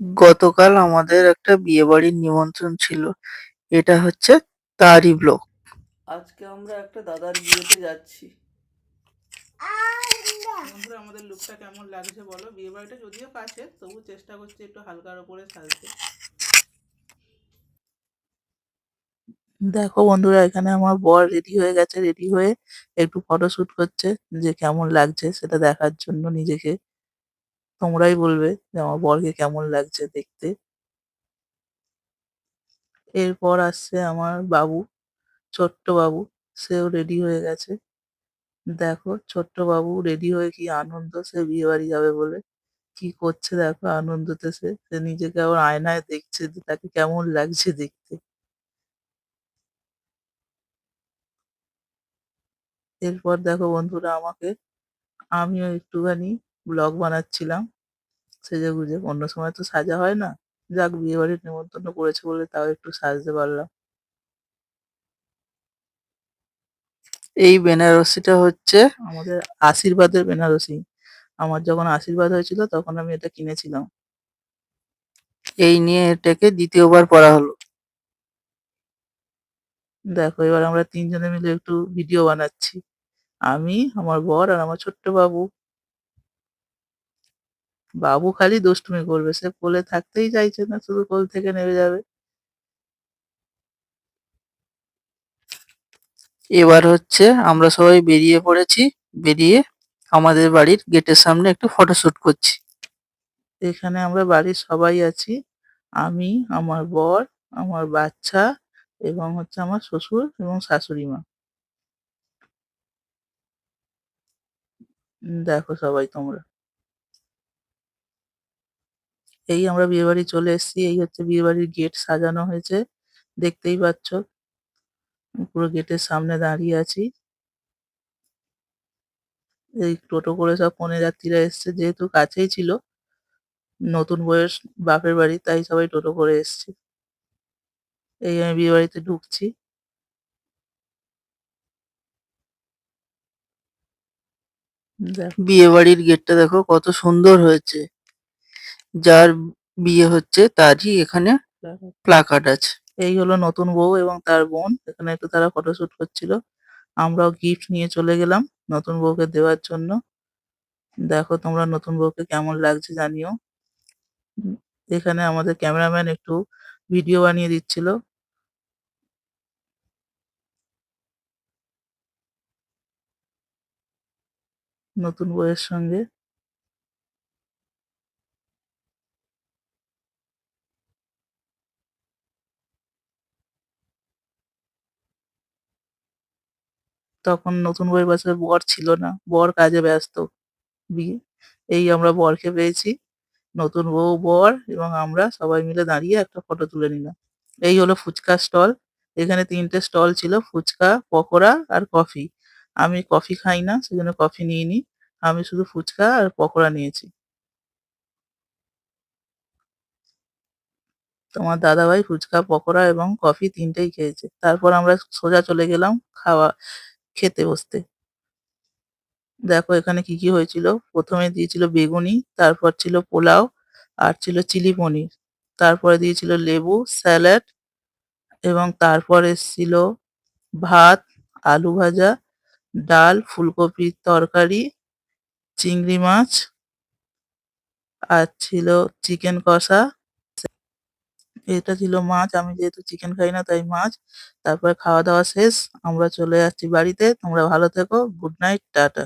গতকাল আমাদের একটা বিয়ে বাড়ির নিমন্ত্রণ ছিল। এটা হচ্ছে তারই ব্লগ আজকে আমরা একটা দাদার বিয়েতে যাচ্ছি। বন্ধুরা আমাদের লুকটা কেমন লাগছে বলো? বিয়ে বাড়িটা যদিও কাছে তবু চেষ্টা করছি একটু হালকার উপরে সাজতে। দেখো বন্ধুরা এখানে আমার বর রেডি হয়ে গেছে রেডি হয়ে একটু ফটো শুট করছে যে কেমন লাগছে সেটা দেখার জন্য নিজেকে। তোমরাই বলবে যে আমার বরকে কেমন লাগছে দেখতে। এরপর আসছে আমার বাবু, ছোট্ট বাবু, সেও রেডি হয়ে গেছে। দেখো, ছোট্ট বাবু রেডি হয়ে কি আনন্দ, সে বিয়ে বাড়ি যাবে বলে। কি করছে দেখো আনন্দতে সে সে নিজেকে আবার আয়নায় দেখছে যে তাকে কেমন লাগছে দেখতে। এরপর দেখো বন্ধুরা আমাকে, আমিও একটুখানি ব্লগ বানাচ্ছিলাম। সেজে গুজে, অন্য সময় তো সাজা হয় না। যাক বিয়ে বাড়ির নেমন্তন্ন করেছে বলে তাও একটু সাজতে পারলাম। এই বেনারসিটা হচ্ছে আমাদের আশীর্বাদের বেনারসি। আমার যখন আশীর্বাদ হয়েছিল তখন আমি এটা কিনেছিলাম। এই নিয়ে এটাকে দ্বিতীয়বার পরা হলো। দেখো, এবার আমরা তিনজনে মিলে একটু ভিডিও বানাচ্ছি। আমি, আমার বর আর আমার ছোট্ট বাবু। বাবু খালি দুষ্টুমি করবে, সে কোলে থাকতেই চাইছে না, শুধু কোল থেকে নেমে যাবে। এবার হচ্ছে আমরা সবাই বেরিয়ে পড়েছি, বেরিয়ে আমাদের বাড়ির গেটের সামনে একটু ফটোশুট করছি। এখানে আমরা বাড়ির সবাই আছি, আমি, আমার বর, আমার বাচ্চা এবং হচ্ছে আমার শ্বশুর এবং শাশুড়ি মা। দেখো সবাই তোমরা। এই আমরা বিয়ে বাড়ি চলে এসেছি, এই হচ্ছে বিয়ে বাড়ির গেট সাজানো হয়েছে, দেখতেই পাচ্ছ। পুরো গেটের সামনে দাঁড়িয়ে আছি। এই টোটো করে সব কনে যাত্রীরা এসছে, যেহেতু কাছেই ছিল। নতুন বয়স, বাপের বাড়ি, তাই সবাই টোটো করে এসছে। এই আমি বিয়ে বাড়িতে ঢুকছি। বিয়ে বাড়ির গেটটা দেখো, কত সুন্দর হয়েছে। যার বিয়ে হচ্ছে তারই এখানে প্লাকার্ড। আছে। এই হলো নতুন বউ এবং তার বোন। এখানে একটু তারা ফটোশুট করছিল। আমরাও গিফট নিয়ে চলে গেলাম নতুন বউকে দেওয়ার জন্য। দেখো তোমরা নতুন বউকে কেমন লাগছে জানিও। এখানে আমাদের ক্যামেরাম্যান একটু ভিডিও বানিয়ে দিচ্ছিল। নতুন বউয়ের সঙ্গে তখন নতুন বউয়ের পাশে বর ছিল না। বর কাজে ব্যস্ত। বিয়ে। এই আমরা বরকে পেয়েছি। নতুন বউ, বর এবং আমরা সবাই মিলে দাঁড়িয়ে একটা ফটো তুলে নিলাম। এই হলো ফুচকা স্টল এখানে তিনটে স্টল ছিল, ফুচকা, পকোড়া আর কফি আমি কফি খাই না, সেজন্য কফি নিইনি। আমি শুধু ফুচকা আর পকোড়া নিয়েছি। তোমার দাদাভাই ফুচকা, পকোড়া এবং কফি তিনটেই খেয়েছে। তারপর আমরা সোজা চলে গেলাম খাওয়া খেতে বসতে। দেখো এখানে কি কি হয়েছিল? প্রথমে দিয়েছিল বেগুনি, তারপর ছিল পোলাও, আর ছিল চিলি পনির। তারপরে দিয়েছিল লেবু, স্যালাড, এবং তারপর এসেছিল ভাত, আলু ভাজা, ডাল ফুলকপির তরকারি, চিংড়ি মাছ, আর ছিল চিকেন কষা এটা ছিল মাছ, আমি যেহেতু চিকেন খাই না, তাই মাছ। তারপর খাওয়া দাওয়া শেষ, আমরা চলে যাচ্ছি বাড়িতে। তোমরা ভালো থেকো গুড নাইট টাটা।